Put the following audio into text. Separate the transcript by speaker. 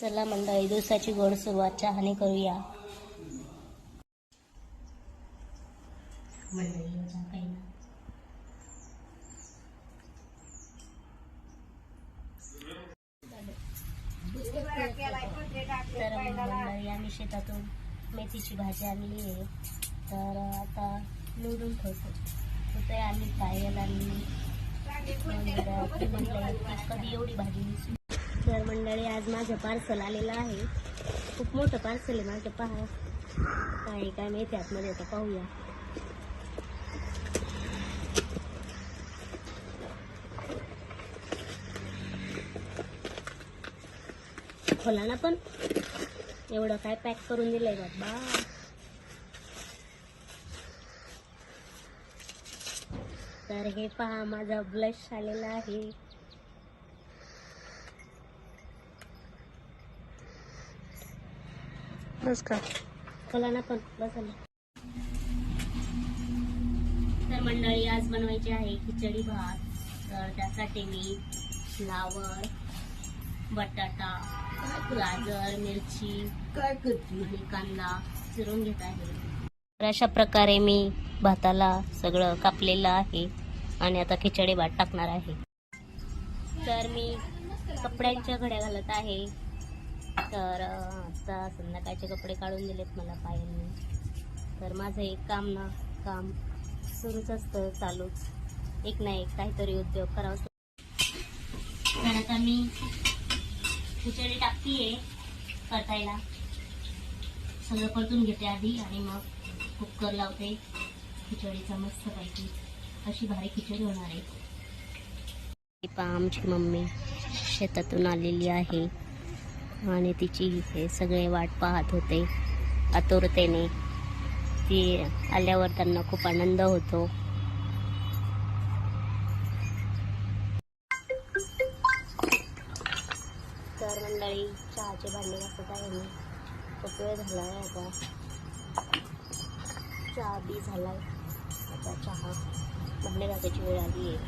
Speaker 1: चला मंडळी दिवसाची गोड सुरुवात चहाने करूया. मंडळी तर मंडळी आम्ही शेतातून मेथीची भाजी आणली आहे. तर आता निवडून ठेवतो. तर आम्ही पायल आणि कधी एवढी भाजी दिसली. मंडळी आज माझं पार्सल आलेलं आहे. खूप मोठं पार्सल आहे माझं पहा. काय काय माहिती आतमध्ये आता पाहूया. खोला ना पण. एवढं काय पॅक करून दिलंय बाबा. तर हे पहा माझा ब्लश आलेला आहे.
Speaker 2: बसलास का
Speaker 1: खोला ना पण बसायला तर मंडळी आज बनवायची आहे खिचडी भात. तर त्यासाठी मी फ्लावर बटाटा गाजर मिरची
Speaker 2: काय करते?
Speaker 1: आणि कांदा चिरून घेत आहे. तर अशा प्रकारे मी भाताला सगळं कापलेलं आहे आणि आता खिचडी भात टाकणार आहे. तर मी कपड्यांच्या घड्या घालत आहे. तर आता संध्याकाळचे कपडे काढून दिलेत मला पायांनी. तर माझं एक काम ना काम सुरूच असतं चालूच. एक ना एक काहीतरी उद्योग करावा. तर आता मी खिचडी टाकतीये परतायला. सगळं परतून घेते आधी आणि मग कुकर लावते. खिचडीचा मस्त पैकी. अशी भारी खिचडी होणार आहे. आमची मम्मी शेतातून आलेली आहे. आणि तिची हे सगळे वाट पाहत होते आतुरतेने. ती आल्यावर त्यांना खूप आनंद होतो. तर मंडळी चहाचे भांडे घासत आहे मी. खूप वेळ झाला आहे आता. चहा बी झालाय. आता चहा. भांडे घासायची वेळ आली आहे